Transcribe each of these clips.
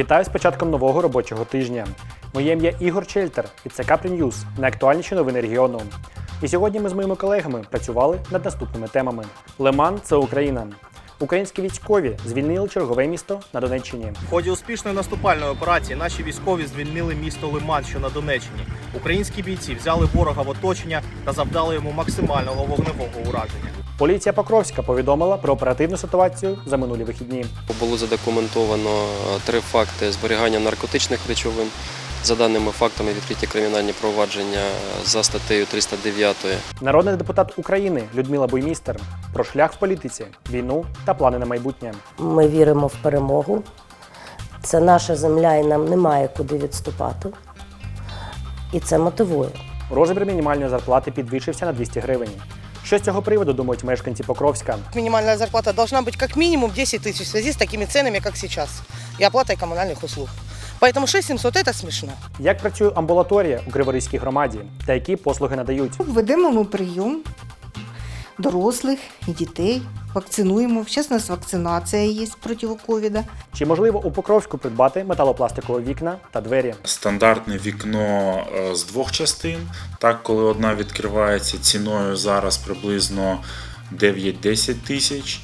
Вітаю з початком нового робочого тижня. Моє ім'я Ігор Чельтер, і це Капрі Ньюз, найактуальніші новини регіону. І сьогодні ми з моїми колегами працювали над наступними темами: Лиман це Україна. Українські військові звільнили чергове місто на Донеччині. В ході успішної наступальної операції наші військові звільнили місто Лиман, що на Донеччині. Українські бійці взяли ворога в оточення та завдали йому максимального вогневого ураження. Поліція Покровська повідомила про оперативну ситуацію за минулі вихідні. Було задокументовано е, три факти зберігання наркотичних речовин. За даними фактами відкриті кримінальні провадження за статтею 309 Народний депутат України Людмила Буймістер про шлях в політиці, війну та плани на майбутнє. Ми віримо в перемогу. Це наша земля, і нам немає куди відступати. І це мотивує. Розмір мінімальної зарплати підвищився на 200 гривень. Що з цього приводу думають мешканці Покровська? Минимальная зарплата должна быть как минимум 10 тысяч в связи с такими ценами, как сейчас, и оплатой коммунальных услуг. Поэтому 6700 это смешно. Як працює амбулаторія у Криворізькій громаді та які послуги надають? Ведемо ми прийом дорослих і дітей, вакцинуємо. Зараз у нас вакцинація є проти ковіда. Чи можливо у Покровську придбати металопластикові вікна та двері? Стандартне вікно е, з двох частин. Так, коли одна відкривається ціною зараз приблизно 9-10 тисяч.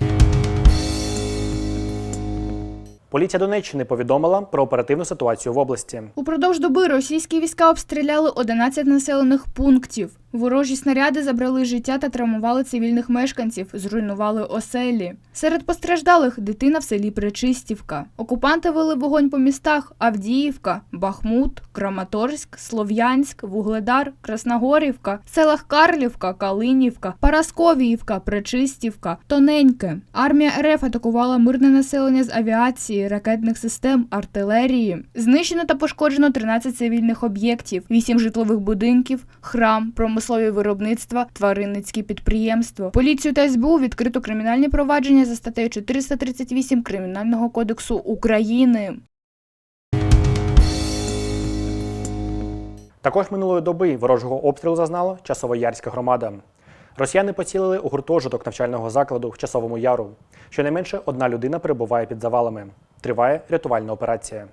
Поліція Донеччини повідомила про оперативну ситуацію в області. Упродовж доби російські війська обстріляли 11 населених пунктів. Ворожі снаряди забрали життя та травмували цивільних мешканців, зруйнували оселі. Серед постраждалих дитина в селі Пречистівка. Окупанти вели вогонь по містах Авдіївка, Бахмут, Краматорськ, Слов'янськ, Вугледар, Красногорівка, селах Карлівка, Калинівка, Парасковіївка, Пречистівка, Тоненьке. Армія РФ атакувала мирне населення з авіації, ракетних систем, артилерії. Знищено та пошкоджено 13 цивільних об'єктів, 8 житлових будинків, храм, промислові виробництва, тваринницькі підприємства. Поліцію та СБУ відкрито кримінальні провадження за статтею 438 Кримінального кодексу України. Також минулої доби ворожого обстрілу зазнала Часово-Ярська громада. Росіяни поцілили у гуртожиток навчального закладу в Часовому Яру. Щонайменше одна людина перебуває під завалами. Триває рятувальна операція.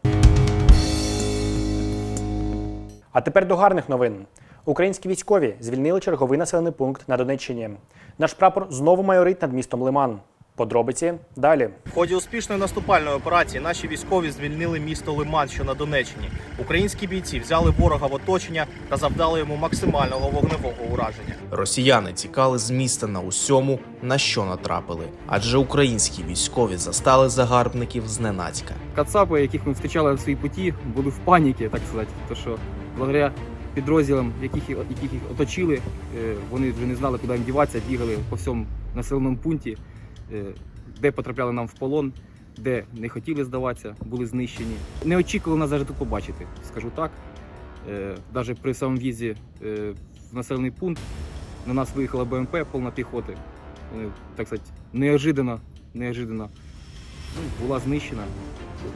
А тепер до гарних новин. Українські військові звільнили черговий населений пункт на Донеччині. Наш прапор знову майорить над містом Лиман. Подробиці далі. В ході успішної наступальної операції наші військові звільнили місто Лиман, що на Донеччині. Українські бійці взяли ворога в оточення та завдали йому максимального вогневого ураження. Росіяни тікали з міста на усьому, на що натрапили, адже українські військові застали загарбників зненацька. Кацапи, яких ми зустрічали в своїй путі, були в паніці, так сказати. То що благодаря підрозділам, яких, яких їх оточили, е, вони вже не знали, куди їм діватися, бігали по всьому населеному пункті, е, де потрапляли нам в полон, де не хотіли здаватися, були знищені. Не очікували нас навіть тут побачити, скажу так. Навіть при самому в'їзді е, в населений пункт на нас виїхала БМП повна піхоти. Вони, так сказати, неожиданно, неожиданно була знищена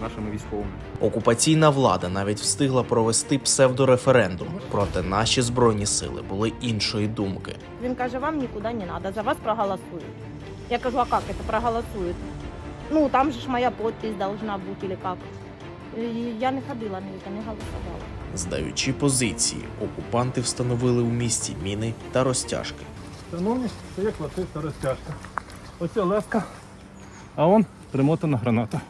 нашими військовими. Окупаційна влада навіть встигла провести псевдореферендум, проте наші збройні сили були іншої думки. Він каже, вам нікуди не треба, за вас проголосують. Я кажу, а як це проголосують? Ну, там же ж моя подпись должна бути, или як? Я не ходила, не, не голосувала. Здаючи позиції, окупанти встановили у місті міни та розтяжки. Шановні, це як класична розтяжка. Оце леска, а он примотана граната.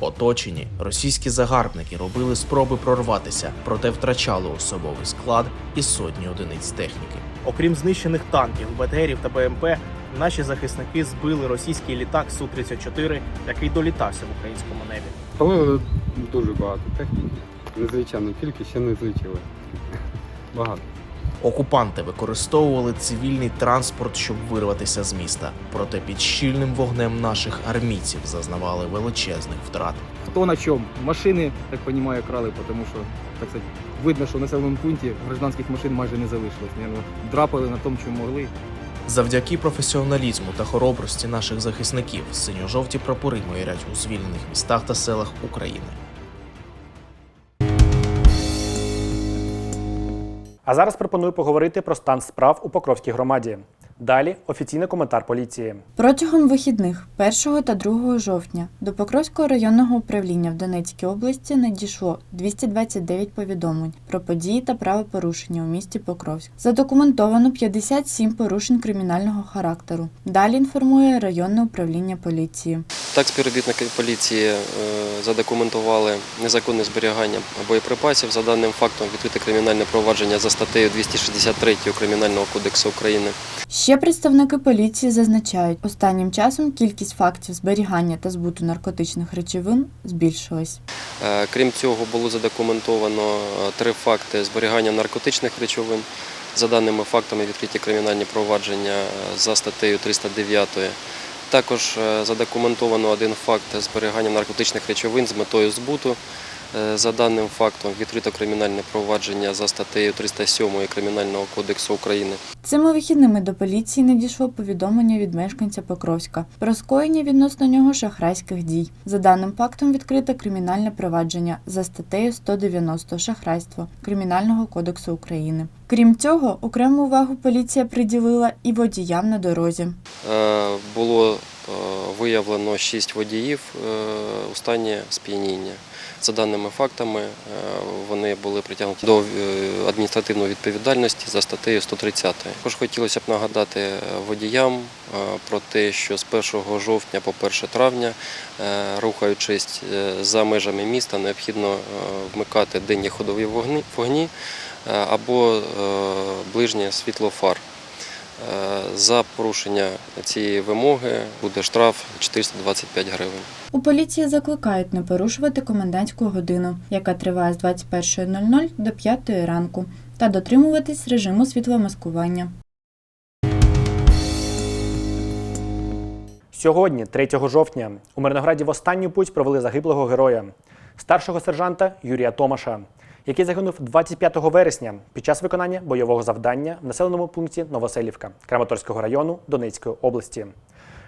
Оточені російські загарбники робили спроби прорватися, проте втрачали особовий склад і сотні одиниць техніки. Окрім знищених танків, БТРів та БМП, наші захисники збили російський літак Су-34, який долітався в українському небі. Палили дуже багато техніки. Незвичайну кількість ще не злетіли. Багато. Окупанти використовували цивільний транспорт, щоб вирватися з міста. Проте під щільним вогнем наших армійців зазнавали величезних втрат. Хто на чому? Машини, так розумію, крали, тому що так сказати, видно, що в населеному пункті гражданських машин майже не залишилось. Драпали на тому, чому могли. Завдяки професіоналізму та хоробрості наших захисників синьо-жовті прапори майорять у звільнених містах та селах України. А зараз пропоную поговорити про стан справ у Покровській громаді. Далі офіційний коментар поліції. Протягом вихідних 1 та 2 жовтня до Покровського районного управління в Донецькій області надійшло 229 повідомлень про події та правопорушення у місті Покровськ. Задокументовано 57 порушень кримінального характеру. Далі інформує районне управління поліції. Так, співробітники поліції е, задокументували незаконне зберігання боєприпасів. За даним фактом відкрите кримінальне провадження за статтею 263 Кримінального кодексу України. Ще представники поліції зазначають, останнім часом кількість фактів зберігання та збуту наркотичних речовин збільшилась. Е, Крім цього, було задокументовано е, три факти зберігання наркотичних речовин. За даними фактами відкриті кримінальні провадження е, за статтею 309. Також задокументовано один факт зберігання наркотичних речовин з метою збуту. Е, За даним фактом відкрито кримінальне провадження за статтею 307 Кримінального кодексу України. Цими вихідними до поліції надійшло повідомлення від мешканця Покровська про скоєння відносно нього шахрайських дій. За даним фактом відкрите кримінальне провадження за статтею 190 шахрайство Кримінального кодексу України. Крім цього, окрему увагу поліція приділила і водіям на дорозі. Е, Було е, виявлено шість водіїв у стані сп'яніння. За даними фактами, е, вони були притягнуті до е, адміністративної відповідальності за статтею 130. Також хотілося б нагадати е, водіям про те, що з 1 жовтня по 1 травня, рухаючись за межами міста, необхідно вмикати денні ходові вогні або ближнє світло фар. Е, За порушення цієї вимоги буде штраф 425 гривень. У поліції закликають не порушувати комендантську годину, яка триває з 21.00 до 5 ранку, та дотримуватись режиму світломаскування. Сьогодні, 3 жовтня, у Мирнограді в останню путь провели загиблого героя, старшого сержанта Юрія Томаша, який загинув 25 вересня під час виконання бойового завдання в населеному пункті Новоселівка Краматорського району Донецької області.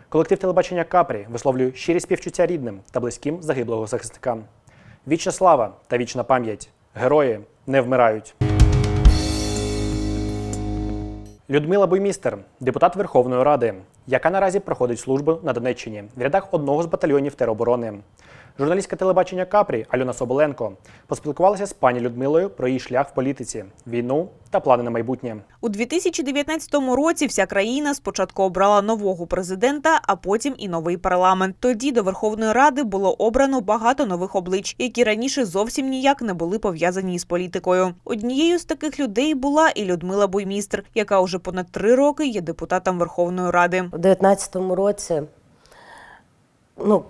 Колектив телебачення Капрі висловлює щирі співчуття рідним та близьким загиблого захисника. Вічна слава та вічна пам'ять. Герої не вмирають. Людмила Буймістер, депутат Верховної Ради, яка наразі проходить службу на Донеччині в рядах одного з батальйонів тероборони. Журналістка телебачення Капрі Альона Соболенко поспілкувалася з пані Людмилою про її шлях в політиці, війну та плани на майбутнє. У 2019 році вся країна спочатку обрала нового президента, а потім і новий парламент. Тоді до Верховної Ради було обрано багато нових облич, які раніше зовсім ніяк не були пов'язані із політикою. Однією з таких людей була і Людмила Буймістр, яка уже понад три роки є депутатом Верховної Ради. У 19-му році, ну,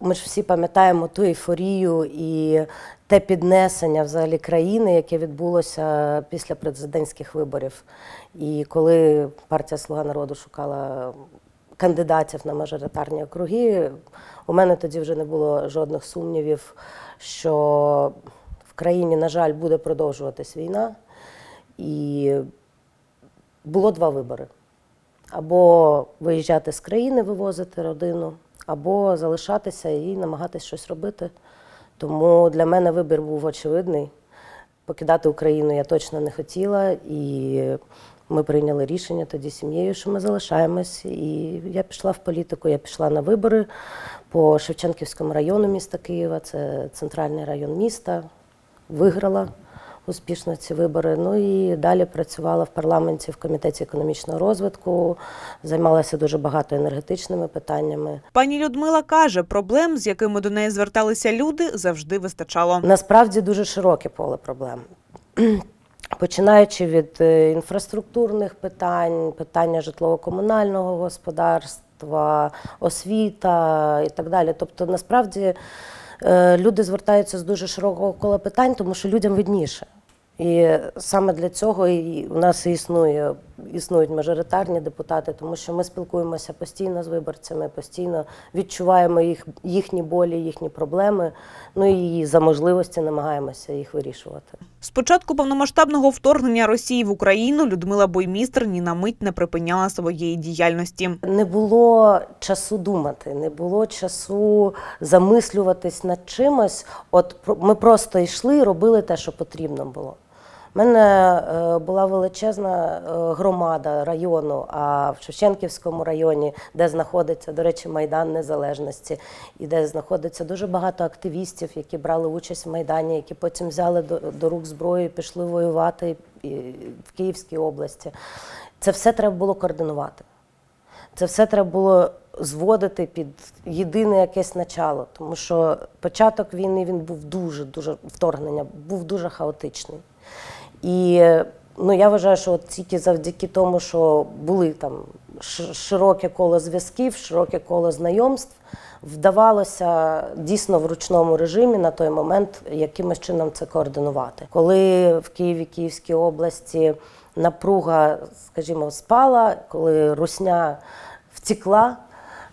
ми ж всі пам'ятаємо ту ейфорію і те піднесення взагалі країни, яке відбулося після президентських виборів. І коли партія Слуга народу шукала кандидатів на мажоритарні округи, у мене тоді вже не було жодних сумнівів, що в країні, на жаль, буде продовжуватись війна. І було два вибори або виїжджати з країни, вивозити родину, або залишатися і намагатись щось робити. Тому для мене вибір був очевидний. Покидати Україну я точно не хотіла, і ми прийняли рішення тоді сім'єю, що ми залишаємось. І я пішла в політику, я пішла на вибори по Шевченківському району міста Києва, це центральний район міста, виграла успішно ці вибори. Ну і далі працювала в парламенті в комітеті економічного розвитку, займалася дуже багато енергетичними питаннями. Пані Людмила каже, проблем, з якими до неї зверталися люди, завжди вистачало. Насправді дуже широке поле проблем. Починаючи від е, інфраструктурних питань, питання житлово-комунального господарства, освіта і так далі. Тобто, насправді е, люди звертаються з дуже широкого кола питань, тому що людям видніше. І саме для цього і у нас існує, існують мажоритарні депутати, тому що ми спілкуємося постійно з виборцями, постійно відчуваємо їх, їхні болі, їхні проблеми. Ну і за можливості намагаємося їх вирішувати. З початку повномасштабного вторгнення Росії в Україну Людмила Боймістр ні на мить не припиняла своєї діяльності. Не було часу думати, не було часу замислюватись над чимось. От ми просто йшли робили те, що потрібно було. У мене е, була величезна е, громада району, а в Шевченківському районі, де знаходиться, до речі, Майдан Незалежності, і де знаходиться дуже багато активістів, які брали участь в Майдані, які потім взяли до, до рук зброю і пішли воювати в Київській області. Це все треба було координувати. Це все треба було зводити під єдине якесь начало, тому що початок війни він був дуже, дуже вторгнення, був дуже хаотичний. І ну, я вважаю, що от тільки завдяки тому, що були там широке коло зв'язків, широке коло знайомств, вдавалося дійсно в ручному режимі на той момент якимось чином це координувати. Коли в Києві, Київській області напруга, скажімо, спала, коли русня втекла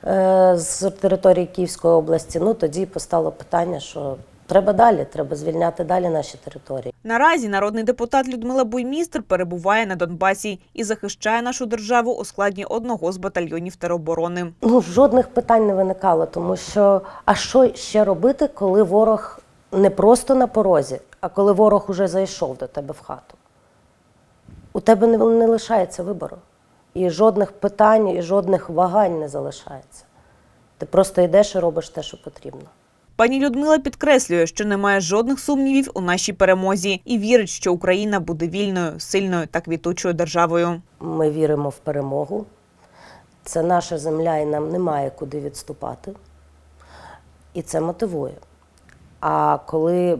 е, з території Київської області, ну тоді постало питання, що треба далі, треба звільняти далі наші території. Наразі народний депутат Людмила Буймістр перебуває на Донбасі і захищає нашу державу у складі одного з батальйонів тероборони. Ну, жодних питань не виникало, тому що а що ще робити, коли ворог не просто на порозі, а коли ворог уже зайшов до тебе в хату? У тебе не, не лишається вибору. І жодних питань, і жодних вагань не залишається. Ти просто йдеш і робиш те, що потрібно. Пані Людмила підкреслює, що немає жодних сумнівів у нашій перемозі і вірить, що Україна буде вільною, сильною та квітучою державою. Ми віримо в перемогу. Це наша земля, і нам немає куди відступати. І це мотивує. А коли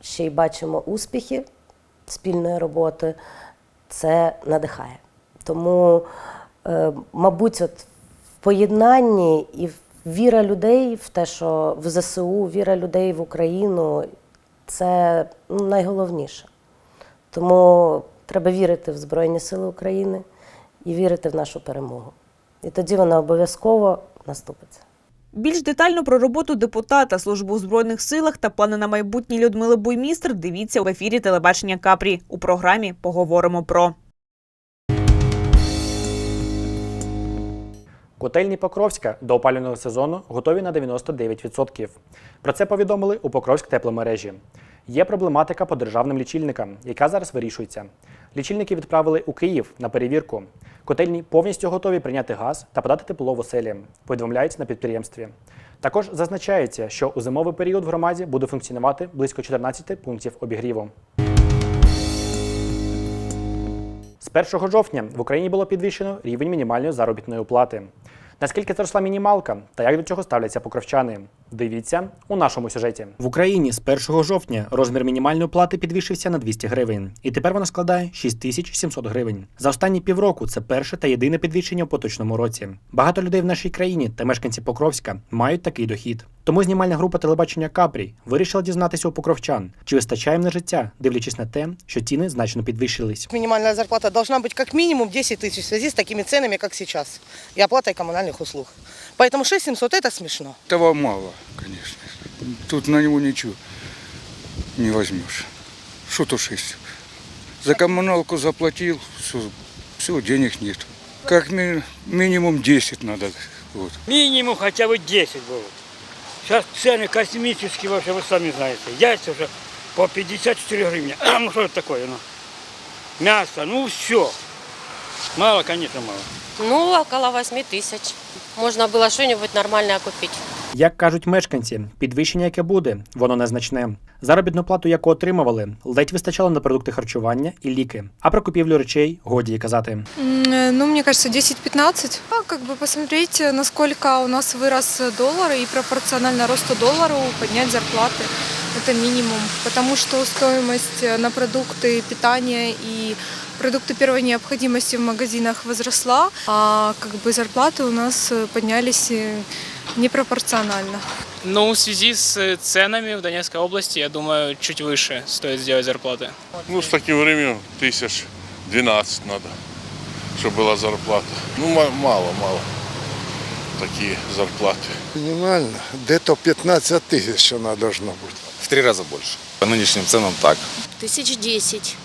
ще й бачимо успіхи спільної роботи, це надихає. Тому, е, мабуть, от в поєднанні і в- віра людей в те, що в ЗСУ, віра людей в Україну це ну, найголовніше. Тому треба вірити в Збройні Сили України і вірити в нашу перемогу. І тоді вона обов'язково наступиться. Більш детально про роботу депутата, службу у збройних силах та плани на майбутнє Людмили Буймістр дивіться в ефірі телебачення Капрі. У програмі поговоримо про. Котельні Покровська до опалювального сезону готові на 99%. Про це повідомили у Покровськ тепломережі. Є проблематика по державним лічильникам, яка зараз вирішується. Лічильники відправили у Київ на перевірку. Котельні повністю готові прийняти газ та подати тепло в оселі, повідомляють на підприємстві. Також зазначається, що у зимовий період в громаді буде функціонувати близько 14 пунктів обігріву. З 1 жовтня в Україні було підвищено рівень мінімальної заробітної плати. Наскільки зросла мінімалка та як до цього ставляться покровчани? Дивіться у нашому сюжеті. В Україні з 1 жовтня розмір мінімальної плати підвищився на 200 гривень, і тепер вона складає 6700 гривень. За останні півроку це перше та єдине підвищення у поточному році. Багато людей в нашій країні та мешканці Покровська мають такий дохід. Тому знімальна група телебачення Капрі вирішила дізнатися у покровчан, чи вистачає їм на життя, дивлячись на те, що ціни значно підвищились. Минимальная зарплата должна быть как минимум 10 тысяч в связи с такими ценами, как сейчас, и оплатой коммунальных услуг. Поэтому 6700 это смешно. Этого мало, конечно. Тут на него ничего не возьмешь. Что то 6? За коммуналку заплатил, все, все, денег нет. Как ми- минимум 10 надо. Вот. Минимум хотя бы 10 было. Сейчас цены космические вообще, вы сами знаете. Яйца уже по 54 гривны. ну что это такое? Ну? Мясо, ну все. Мало, конечно, мало. Ну, около 8 тысяч. Можно было что-нибудь нормальное купить. Як кажуть мешканці, підвищення, яке буде, воно незначне. Заробітну плату, яку отримували, ледь вистачало на продукти харчування і ліки. А про купівлю речей годі й казати. Ну, мне кажется, 10-15. А как бы посмотреть, насколько у нас вырос доллар и пропорционально росту доллару поднять зарплаты. Это минимум. Потому что стоимость на продукты питания и продукты первой необходимости в магазинах возросла, а как бы зарплаты у нас поднялись э, непропорционально. Ну, в связи с ценами в Донецкой области, я думаю, чуть выше стоит сделать зарплаты. Ну, с таким временем тысяч 12 надо, чтобы была зарплата. Ну, ма- мало, мало. Такие зарплаты. Минимально. Где-то 15 тысяч она должна быть. В три раза больше. По нынешним ценам так. Тысяч десять.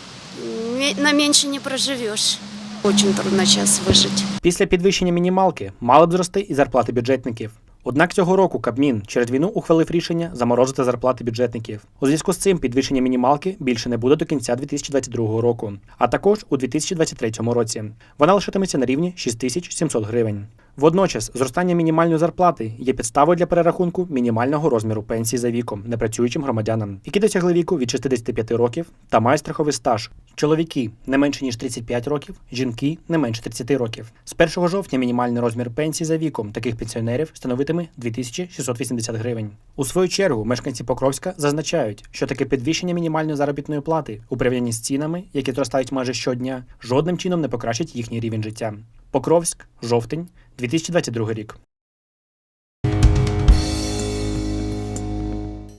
Ме- На меньше не проживешь. Очень трудно сейчас выжить. Після підвищення мінімалки мали б зрости і зарплати бюджетників. Однак цього року Кабмін через війну ухвалив рішення заморозити зарплати бюджетників. У зв'язку з цим підвищення мінімалки більше не буде до кінця 2022 року, а також у 2023 році. Вона лишатиметься на рівні 6700 гривень. Водночас, зростання мінімальної зарплати є підставою для перерахунку мінімального розміру пенсії за віком непрацюючим громадянам, які досягли віку від 65 років та мають страховий стаж. Чоловіки не менше ніж 35 років, жінки не менше 30 років. З 1 жовтня мінімальний розмір пенсії за віком таких пенсіонерів становитиме 2680 гривень. У свою чергу мешканці Покровська зазначають, що таке підвищення мінімальної заробітної плати у порівнянні з цінами, які зростають майже щодня, жодним чином не покращить їхній рівень життя. Покровськ, жовтень, 2022 рік.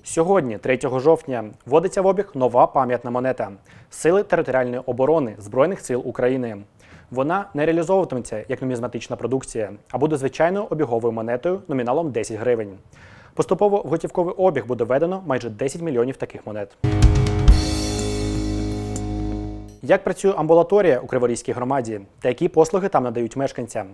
Сьогодні, 3 жовтня, вводиться в обіг нова пам'ятна монета Сили територіальної оборони Збройних сил України. Вона не реалізовуватиметься як нумізматична продукція, а буде звичайною обіговою монетою номіналом 10 гривень. Поступово в готівковий обіг буде введено майже 10 мільйонів таких монет. Як працює амбулаторія у Криворізькій громаді та які послуги там надають мешканцям?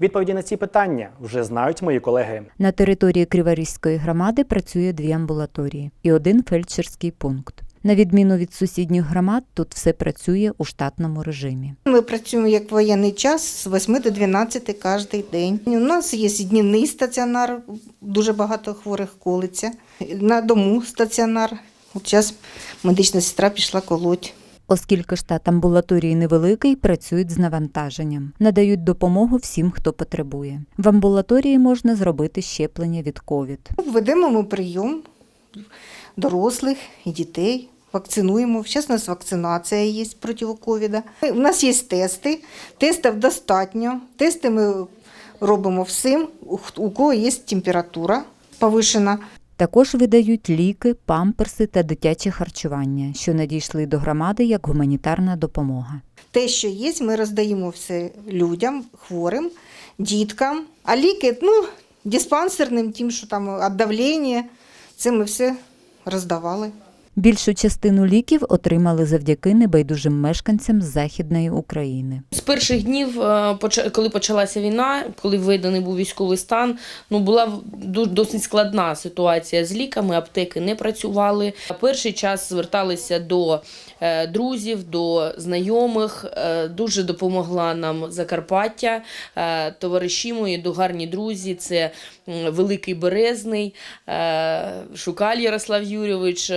Відповіді на ці питання вже знають мої колеги. На території Криворізької громади працює дві амбулаторії і один фельдшерський пункт. На відміну від сусідніх громад, тут все працює у штатному режимі. Ми працюємо як воєнний час з 8 до 12 кожен день. У нас є днівний стаціонар, дуже багато хворих колиться. На дому стаціонар. От зараз медична сестра пішла колоть. Оскільки штат амбулаторії невеликий, працюють з навантаженням, надають допомогу всім, хто потребує. В амбулаторії можна зробити щеплення від ковід. Ведемо ми прийом дорослих і дітей. Вакцинуємо. Зараз у нас вакцинація є проти ковіда. У нас є тести. Тестів достатньо. Тести ми робимо всім, у кого є температура повишена. Також видають ліки, памперси та дитяче харчування, що надійшли до громади як гуманітарна допомога. Те, що є, ми роздаємо все людям, хворим, діткам. А ліки, ну, диспансерним, тим, що там давлення, це ми все роздавали. Більшу частину ліків отримали завдяки небайдужим мешканцям Західної України. З перших днів, е, коли почалася війна, коли введений був військовий стан, ну була досить складна ситуація з ліками, аптеки не працювали. Перший час зверталися до е, друзів, до знайомих. Е, Дуже допомогла нам Закарпаття, товариші мої, до гарні друзі. Це Великий Березний, Шукаль Ярослав Юрійович,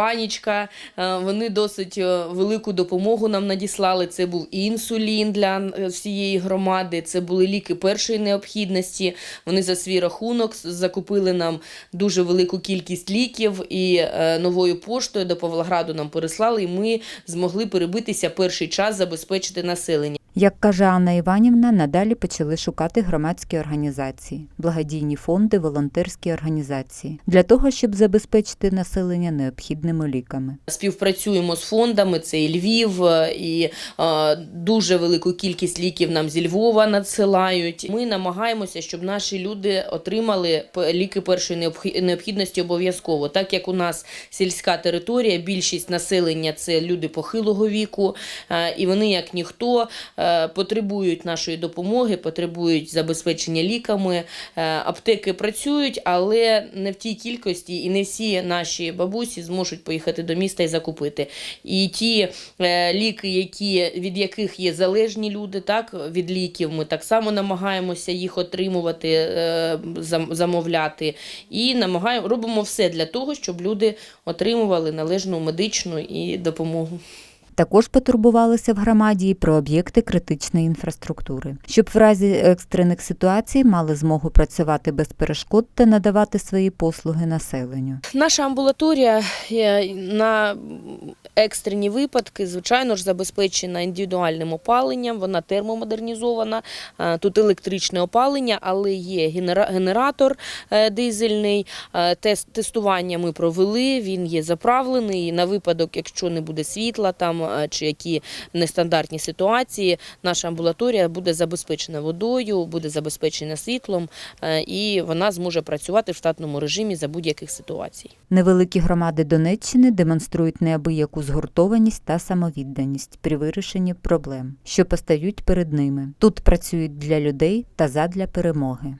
Ванічка. Е, Вони досить е, велику допомогу нам надіслали. Це був і інсулін для е, всієї громади, це були ліки першої необхідності. Вони за свій рахунок закупили нам дуже велику кількість ліків і новою поштою до Павлограду нам переслали, і ми змогли перебитися перший час забезпечити населення. Як каже Анна Іванівна, надалі почали шукати громадські організації, благодійні фонди, волонтерські організації для того, щоб забезпечити населення необхідними ліками. Співпрацюємо з фондами, це і Львів, е, і е, дуже велику кількість ліків нам зі Львова надсилають. Ми намагаємося, щоб наші люди отримали ліки першої необхідності обов'язково. Так як у нас сільська територія, більшість населення це люди похилого віку, е, і вони, як ніхто, потребують нашої допомоги, потребують забезпечення ліками. Е, Аптеки працюють, але не в тій кількості, і не всі наші бабусі зможуть поїхати до міста і закупити. І ті е, ліки, які, від яких є залежні люди, так, від ліків, ми так само намагаємося їх отримувати, е, замовляти. І намагаємо, робимо все для того, щоб люди отримували належну медичну і допомогу. Також потурбувалися в громаді і про об'єкти критичної інфраструктури, щоб в разі екстрених ситуацій мали змогу працювати без перешкод та надавати свої послуги населенню. Наша амбулаторія на екстрені випадки, звичайно ж, забезпечена індивідуальним опаленням, вона термомодернізована. Е, Тут електричне опалення, але є генератор е, дизельний. Е, Тест тестування ми провели. Він є заправлений. На випадок, якщо не буде світла там чи які нестандартні ситуації, наша амбулаторія буде забезпечена водою, буде забезпечена світлом, е, і вона зможе працювати в штатному режимі за будь-яких ситуацій. Невеликі громади Донеччини демонструють неабияку згуртованість та самовідданість при вирішенні проблем, що постають перед ними. Тут працюють для людей та задля перемоги.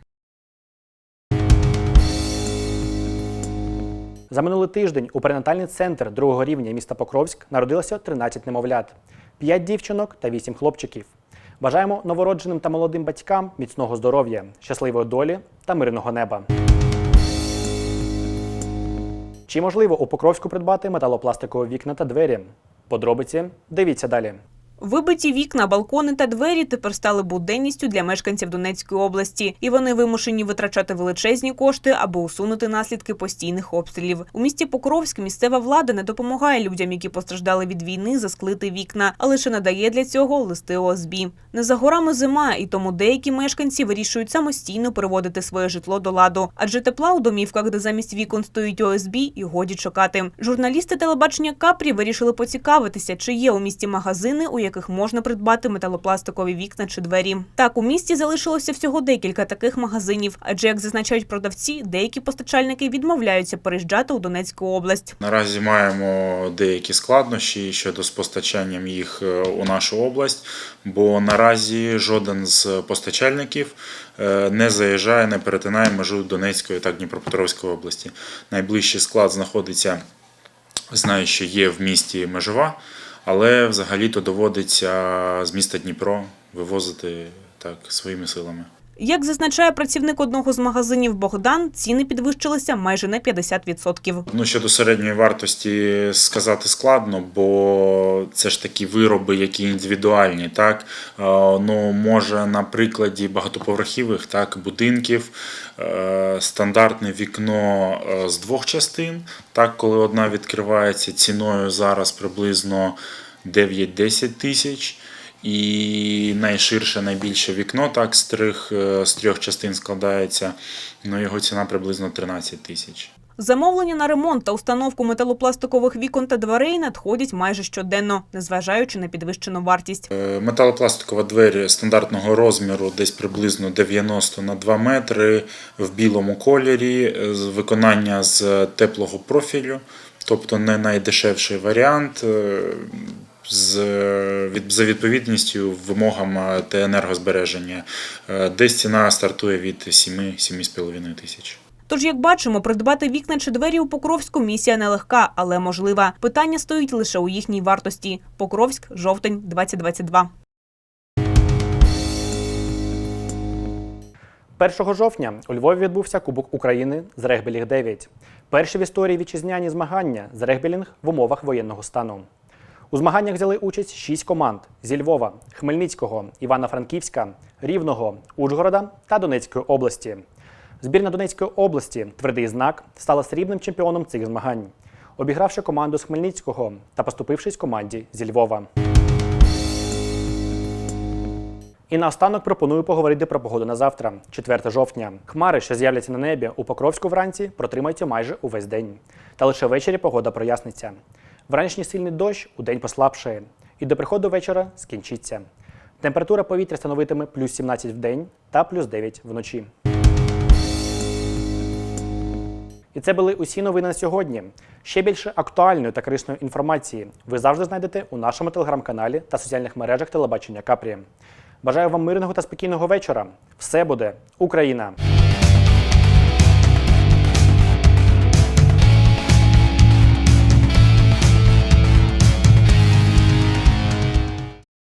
За минулий тиждень у перинатальний центр другого рівня міста Покровськ народилося 13 немовлят, 5 дівчинок та 8 хлопчиків. Бажаємо новородженим та молодим батькам міцного здоров'я, щасливої долі та мирного неба. Чи можливо у Покровську придбати металопластикові вікна та двері? Подробиці дивіться далі. Вибиті вікна, балкони та двері тепер стали буденністю для мешканців Донецької області, і вони вимушені витрачати величезні кошти, аби усунути наслідки постійних обстрілів. У місті Покровськ місцева влада не допомагає людям, які постраждали від війни, засклити вікна, а лише надає для цього листи ОСБ. Не за горами зима, і тому деякі мешканці вирішують самостійно переводити своє житло до ладу, адже тепла у домівках, де замість вікон стоїть ОСБ, і годі чекати. Журналісти телебачення Капрі вирішили поцікавитися, чи є у місті магазини, у можна придбати металопластикові вікна чи двері. Так, у місті залишилося всього декілька таких магазинів, адже як зазначають продавці, деякі постачальники відмовляються переїжджати у Донецьку область. Наразі маємо деякі складнощі щодо з постачанням їх е, у нашу область, бо наразі жоден з постачальників е, не заїжджає, не перетинає межу Донецької та Дніпропетровської області. Найближчий склад знаходиться, знаю, що є в місті Межова, але взагалі-то доводиться з міста Дніпро вивозити так своїми силами. Як зазначає працівник одного з магазинів Богдан, ціни підвищилися майже на 50%. Ну, щодо середньої вартості сказати складно, бо це ж такі вироби, які індивідуальні. Так? Е, Ну, може, на прикладі багатоповерхівих так, будинків е, стандартне вікно е, з двох частин, так, коли одна відкривається ціною зараз приблизно 9-10 тисяч. І найширше, найбільше вікно так з трьох, е, з трьох частин складається. Ну, його ціна приблизно 13 тисяч. Замовлення на ремонт та установку металопластикових вікон та дверей надходять майже щоденно, незважаючи на підвищену вартість. Е, Металопластикова двері стандартного розміру, десь приблизно 90 на 2 метри в білому кольорі, е, виконання з теплого профілю, тобто не найдешевший варіант. З від за відповідністю вимогам е, та енергозбереження, Е, десь ціна стартує від 7-7,5 тисяч. Тож, як бачимо, придбати вікна чи двері у Покровську місія нелегка, але можлива. Питання стоїть лише у їхній вартості. Покровськ, жовтень, 2022. 1 жовтня у Львові відбувся Кубок України з регбі-ліг 9. Перші в історії вітчизняні змагання з регбілінг в умовах воєнного стану. У змаганнях взяли участь шість команд зі Львова, Хмельницького, Івано-Франківська, Рівного, Ужгорода та Донецької області. Збірна Донецької області Твердий знак стала срібним чемпіоном цих змагань, обігравши команду з Хмельницького та поступившись команді зі Львова. І наостанок пропоную поговорити про погоду на завтра, 4 жовтня. Хмари, що з'являться на небі у Покровську вранці, протримаються майже увесь день. Та лише ввечері погода проясниться. Вранішній сильний дощ у день послабшає, і до приходу вечора скінчиться. Температура повітря становитиме плюс 17 в день та плюс 9 вночі. І це були усі новини на сьогодні. Ще більше актуальної та корисної інформації ви завжди знайдете у нашому телеграм-каналі та соціальних мережах телебачення Капрі. Бажаю вам мирного та спокійного вечора. Все буде Україна!